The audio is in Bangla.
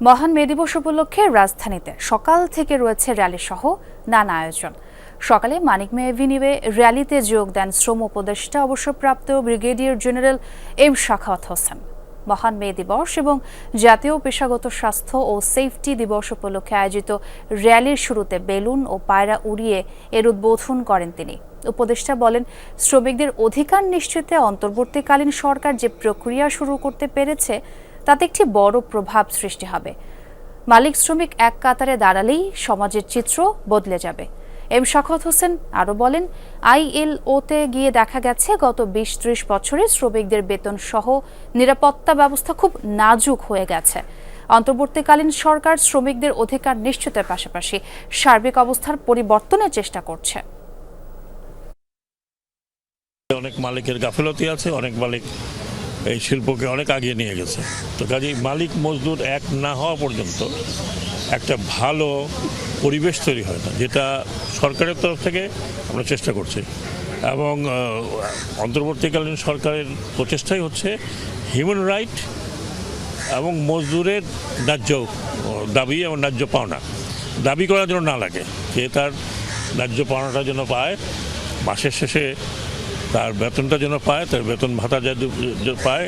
মহান মে দিবস উপলক্ষে রাজধানীতে সকাল থেকে রয়েছে র্যালি সহ নানা আয়োজন। সকালে মানিক মে এভিনিউয়ে র্যালিতে যোগ দেন শ্রম উপদেষ্টা অবসরপ্রাপ্ত brigadier general M Shakhawat Hossain. মহান মে দিবস এবং জাতীয় পেশাগত স্বাস্থ্য ও সেফটি দিবস উপলক্ষে আয়োজিত র্যালির শুরুতে বেলুন ও পায়রা উড়িয়ে এর উদ্বোধন করেন তিনি। উপদেষ্টা বলেন, শ্রমিকদের অধিকার নিশ্চিতে অন্তর্বর্তীকালীন সরকার যে প্রক্রিয়া শুরু করতে পেরেছে তাতে একটি বড় প্রভাব সৃষ্টি হবে। মালিক শ্রমিক এক কাতারে দাঁড়ালেই সমাজের চিত্র বদলে যাবে। এম শাখত হোসেন আরও বলেন আইএলওতে গিয়ে দেখা গেছে, গত বিশ ত্রিশ বছরে শ্রমিকদের বেতন সহ নিরাপত্তা ব্যবস্থা খুব নাজুক হয়ে গেছে। অন্তর্বর্তীকালীন সরকার শ্রমিকদের অধিকার নিশ্চিতের পাশাপাশি সার্বিক অবস্থার পরিবর্তনের চেষ্টা করছে। অনেক মালিকের গাফিলতি আছে, অনেক মালিক এই শিল্পকে অনেক আগিয়ে নিয়ে গেছে। তো কাজেই মালিক মজদুর এক না হওয়া পর্যন্ত একটা ভালো পরিবেশ তৈরি হয় না, যেটা সরকারের তরফ থেকে আমরা চেষ্টা করছি। এবং অন্তর্বর্তীকালীন সরকারের প্রচেষ্টাই হচ্ছে হিউম্যান রাইট এবং মজদুরের ন্যায্য দাবি এবং ন্যায্য পাওনা। দাবি করার জন্য না লাগে, যে তার ন্যায্য পাওনাটা যেন পায়, মাসের শেষে তার বেতনটা যেন পায় তার বেতন ভাতা যা পায়